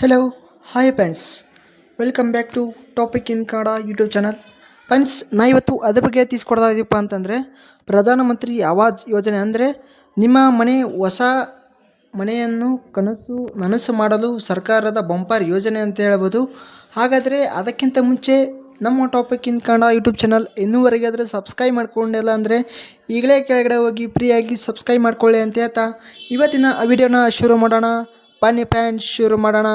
Hello hi friends welcome back to topic in Kannada YouTube channel friends ನಾ ಇವತ್ತು ಅದ್ರ ಬಗ್ಗೆ ತಿಳಿಸ್ಕೊಡ್ತಾ ಇದೀವಪ್ಪ ಅಂತಂದರೆ, ಪ್ರಧಾನಮಂತ್ರಿ ಆವಾಜ್ ಯೋಜನೆ ಅಂದರೆ ನಿಮ್ಮ ಮನೆ ಹೊಸ ಮನೆಯನ್ನು ಕನಸು ನನಸು ಮಾಡಲು ಸರ್ಕಾರದ ಬಂಪರ್ ಯೋಜನೆ ಅಂತ ಹೇಳ್ಬೋದು. ಹಾಗಾದರೆ ಅದಕ್ಕಿಂತ ಮುಂಚೆ ನಮ್ಮ topic in Kannada YouTube channel ಇನ್ನೂವರೆಗೆ ಆದರೆ ಸಬ್ಸ್ಕ್ರೈಬ್ ಮಾಡ್ಕೊಂಡಿಲ್ಲ ಅಂದರೆ ಈಗಲೇ ಕೆಳಗಡೆ ಹೋಗಿ ಫ್ರೀಯಾಗಿ ಸಬ್ಸ್ಕ್ರೈಬ್ ಮಾಡ್ಕೊಳ್ಳಿ ಅಂತ ಹೇಳ್ತಾ, ಇವತ್ತಿನ ವಿಡಿಯೋನ ಶುರು ಮಾಡೋಣ. ಬನ್ನಿ ಫ್ರೆಂಡ್ಸ್ ಶುರು ಮಾಡೋಣ.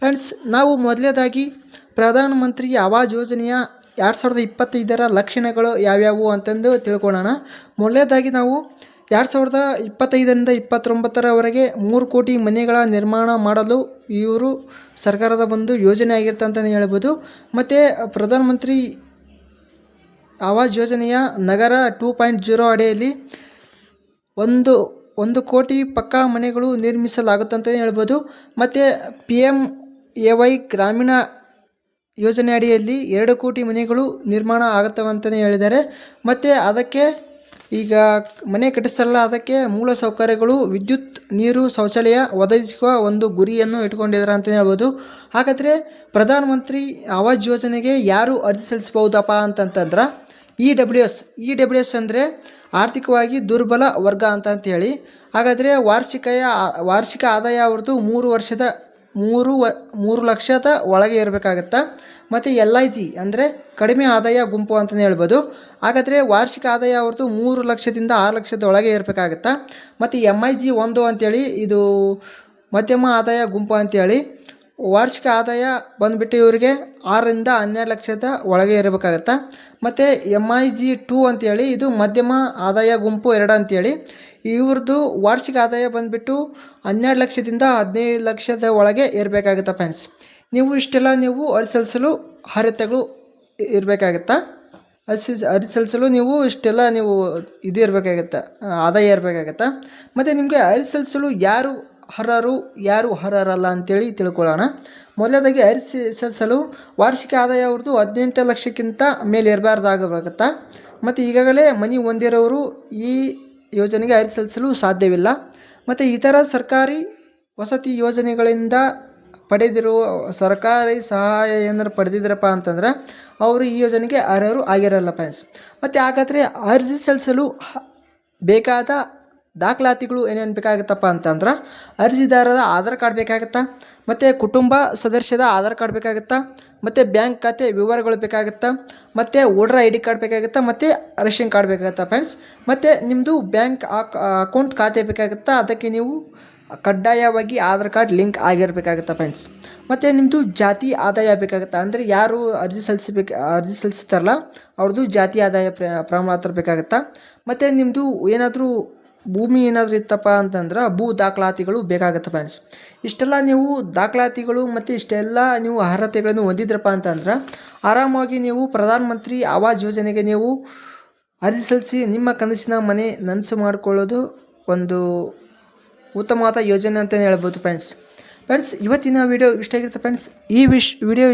ಫ್ರೆಂಡ್ಸ್ ನಾವು ಮೊದಲನೇದಾಗಿ ಪ್ರಧಾನಮಂತ್ರಿ ಆವಾಜ್ ಯೋಜನೆಯ ಎರಡು ಸಾವಿರದ ಇಪ್ಪತ್ತೈದರ ಲಕ್ಷಣಗಳು ಯಾವ್ಯಾವು ಅಂತಂದು ತಿಳ್ಕೊಳ್ಳೋಣ ಮೊದಲನೇದಾಗಿ ನಾವು ಎರಡು ಸಾವಿರದ ಇಪ್ಪತ್ತೈದರಿಂದ ಇಪ್ಪತ್ತೊಂಬತ್ತರವರೆಗೆ ಮೂರು ಕೋಟಿ ಮನೆಗಳ ನಿರ್ಮಾಣ ಮಾಡಲು ಇವರು ಸರ್ಕಾರದ ಒಂದು ಯೋಜನೆ ಆಗಿರುತ್ತೆ ಅಂತಲೇ ಹೇಳ್ಬೋದು. ಮತ್ತು ಪ್ರಧಾನಮಂತ್ರಿ ಆವಾಜ್ ಯೋಜನೆಯ ನಗರ ಟೂ ಪಾಯಿಂಟ್ ಜೀರೋ ಅಡಿಯಲ್ಲಿ ಒಂದು ಒಂದು ಕೋಟಿ ಪಕ್ಕಾ ಮನೆಗಳು ನಿರ್ಮಿಸಲಾಗುತ್ತಂತಲೇ ಹೇಳ್ಬೋದು. ಮತ್ತು ಪಿ ಎಂ ಎ ವೈ ಗ್ರಾಮೀಣ ಯೋಜನೆ ಅಡಿಯಲ್ಲಿ ಎರಡು ಕೋಟಿ ಮನೆಗಳು ನಿರ್ಮಾಣ ಆಗುತ್ತವೆ ಅಂತಲೇ ಹೇಳಿದ್ದಾರೆ. ಮತ್ತು ಅದಕ್ಕೆ ಈಗ ಮನೆ ಕಟ್ಟಿಸಲ್ಲ ಅದಕ್ಕೆ ಮೂಲ ಸೌಕರ್ಯಗಳು, ವಿದ್ಯುತ್, ನೀರು, ಶೌಚಾಲಯ ಒದಗಿಸುವ ಒಂದು ಗುರಿಯನ್ನು ಇಟ್ಕೊಂಡಿದ್ದಾರೆ ಅಂತಲೇ ಹೇಳ್ಬೋದು. ಹಾಗಾದರೆ ಪ್ರಧಾನಮಂತ್ರಿ ಆವಾಸ್ ಯೋಜನೆಗೆ ಯಾರು ಅರ್ಜಿ ಸಲ್ಲಿಸ್ಬೋದಪ್ಪ ಅಂತಂತಂದ್ರೆ E W S E W S ಅಂದರೆ ಆರ್ಥಿಕವಾಗಿ ದುರ್ಬಲ ವರ್ಗ ಅಂತ ಅಂತೇಳಿ ಹಾಗಾದರೆ ವಾರ್ಷಿಕಯ, ವಾರ್ಷಿಕ ಆದಾಯ ಅವ್ರದ್ದು ಮೂರು ವರ್ಷದ, ಮೂರು ವ, ಮೂರು ಲಕ್ಷದ ಒಳಗೆ ಇರಬೇಕಾಗತ್ತಾ? ಮತ್ತು ಎಲ್ ಐ ಜಿ ಅಂದರೆ ಕಡಿಮೆ ಆದಾಯ ಗುಂಪು ಅಂತಲೇ ಹೇಳ್ಬೋದು. ಹಾಗಾದರೆ ವಾರ್ಷಿಕ ಆದಾಯ ಅವ್ರದ್ದು ಮೂರು ಲಕ್ಷದಿಂದ ಆರು ಲಕ್ಷದ ಒಳಗೆ ಇರಬೇಕಾಗತ್ತಾ? ಮತ್ತು ಎಂ ಐ ಜಿ ಒಂದು ಅಂತೇಳಿ, ಇದು ಮಧ್ಯಮ ಆದಾಯ ಗುಂಪು ಅಂತೇಳಿ. ವಾರ್ಷಿಕ ಆದಾಯ ಬಂದುಬಿಟ್ಟು ಇವರಿಗೆ ಆರರಿಂದ ಹನ್ನೆರಡು ಲಕ್ಷದ ಒಳಗೆ ಇರಬೇಕಾಗತ್ತೆ? ಮತ್ತು ಎಂ ಐ ಜಿ ಟೂ ಅಂತೇಳಿ, ಇದು ಮಧ್ಯಮ ಆದಾಯ ಗುಂಪು ಎರಡು ಅಂತೇಳಿ. ಇವ್ರದ್ದು ವಾರ್ಷಿಕ ಆದಾಯ ಬಂದುಬಿಟ್ಟು ಹನ್ನೆರಡು ಲಕ್ಷದಿಂದ ಹದಿನೈದು ಲಕ್ಷದ ಒಳಗೆ ಇರಬೇಕಾಗತ್ತೆ ಫ್ರೆಂಡ್ಸ್ ನೀವು ಇಷ್ಟೆಲ್ಲ ನೀವು ಅರಿಸಲಿಸಲು ಅರ್ಹತೆಗಳು ಇರಬೇಕಾಗತ್ತಾ? ಅರಿಸಿ, ಅರಿಸಲಿಸಲು ನೀವು ಇಷ್ಟೆಲ್ಲ ನೀವು ಇದು ಇರಬೇಕಾಗತ್ತೆ, ಆದಾಯ ಇರಬೇಕಾಗತ್ತೆ? ಮತ್ತು ನಿಮಗೆ ಅರಿಸಲಿಸಲು ಯಾರು ಅರ್ಹರು ಯಾರು ಅರ್ಹರಲ್ಲ ಅಂತೇಳಿ ತಿಳ್ಕೊಳ್ಳೋಣ. ಮೊದಲದಾಗಿ ಸಲ್ಲಿಸಲು ವಾರ್ಷಿಕ ಆದಾಯ ಅವ್ರದ್ದು ಹದಿನೆಂಟು ಲಕ್ಷಕ್ಕಿಂತ ಮೇಲೆ ಮತ್ತು ಈಗಾಗಲೇ ಮನಿ ಹೊಂದಿರೋರು ಈ ಯೋಜನೆಗೆ ಅರ್ಜಿ ಸಲ್ಲಿಸಲು ಸಾಧ್ಯವಿಲ್ಲ. ಮತ್ತು ಇತರ ಸರ್ಕಾರಿ ವಸತಿ ಯೋಜನೆಗಳಿಂದ ಪಡೆದಿರುವ ಸರ್ಕಾರಿ ಸಹಾಯ ಏನಾರು ಪಡೆದಿದ್ರಪ್ಪ ಅಂತಂದ್ರೆ ಅವರು ಈ ಯೋಜನೆಗೆ ಅರ್ಹರು ಆಗಿರಲ್ಲ ಫ್ರೆಂಡ್ಸ್ ಮತ್ತು ಹಾಗಾದರೆ ಅರ್ಜಿ ಸಲ್ಲಿಸಲು ಬೇಕಾದ ದಾಖಲಾತಿಗಳು ಏನೇನು ಬೇಕಾಗುತ್ತಪ್ಪ ಅಂತಂದ್ರೆ ಅರ್ಜಿದಾರರ ಆಧಾರ್ ಕಾರ್ಡ್ ಬೇಕಾಗುತ್ತಾ, ಮತ್ತು ಕುಟುಂಬ ಸದಸ್ಯದ ಆಧಾರ್ ಕಾರ್ಡ್ ಬೇಕಾಗುತ್ತಾ, ಮತ್ತು ಬ್ಯಾಂಕ್ ಖಾತೆ ವಿವರಗಳು ಬೇಕಾಗುತ್ತಾ, ಮತ್ತು ವೋಟರ್ ಐ ಡಿ ಕಾರ್ಡ್ ಬೇಕಾಗುತ್ತಾ, ಮತ್ತು ರೇಷನ್ ಕಾರ್ಡ್ ಬೇಕಾಗುತ್ತಾ ಫ್ರೆಂಡ್ಸ್, ಮತ್ತು ನಿಮ್ಮದು ಬ್ಯಾಂಕ್ ಅಕೌಂಟ್ ಖಾತೆ ಬೇಕಾಗುತ್ತಾ, ಅದಕ್ಕೆ ನೀವು ಕಡ್ಡಾಯವಾಗಿ ಆಧಾರ್ ಕಾರ್ಡ್ ಲಿಂಕ್ ಆಗಿರಬೇಕಾಗುತ್ತಾ ಫ್ರೆಂಡ್ಸ್. ಮತ್ತು ನಿಮ್ಮದು ಜಾತಿ ಆದಾಯ ಬೇಕಾಗುತ್ತಾ, ಅಂದರೆ ಯಾರು ಅರ್ಜಿ ಸಲ್ಲಿಸಬೇಕು, ಅರ್ಜಿ ಸಲ್ಲಿಸ್ತಾರಲ್ಲ ಅವ್ರದ್ದು ಜಾತಿ ಆದಾಯ ಪ್ರ ಪ್ರಮಾಣ ಬೇಕಾಗುತ್ತಾ, ಮತ್ತು ನಿಮ್ಮದು ಏನಾದರೂ ಭೂಮಿ ಏನಾದರೂ ಇತ್ತಪ್ಪ ಅಂತಂದ್ರೆ ಭೂ ದಾಖಲಾತಿಗಳು ಬೇಕಾಗುತ್ತೆ ಫ್ರೆಂಡ್ಸ್ ಇಷ್ಟೆಲ್ಲ ನೀವು ದಾಖಲಾತಿಗಳು ಮತ್ತು ಇಷ್ಟೆಲ್ಲ ನೀವು ಅರ್ಹತೆಗಳನ್ನು ಹೊಂದಿದ್ರಪ್ಪ ಅಂತಂದ್ರೆ ಆರಾಮಾಗಿ ನೀವು ಪ್ರಧಾನಮಂತ್ರಿ ಆವಾಜ್ ಯೋಜನೆಗೆ ನೀವು ಅರ್ಜಿ ಸಲ್ಲಿಸಿ ನಿಮ್ಮ ಕನಸಿನ ಮನೆ ನನಸು ಮಾಡಿಕೊಳ್ಳೋದು ಒಂದು ಉತ್ತಮವಾದ ಯೋಜನೆ ಅಂತಲೇ ಹೇಳ್ಬೋದು ಫ್ರೆಂಡ್ಸ್ ಫ್ರೆಂಡ್ಸ್, ಇವತ್ತಿನ ವಿಡಿಯೋ ಇಷ್ಟ ಆಗಿರುತ್ತೆ ಫ್ರೆಂಡ್ಸ್? ಈ ವಿಶ್ ವಿಡಿಯೋ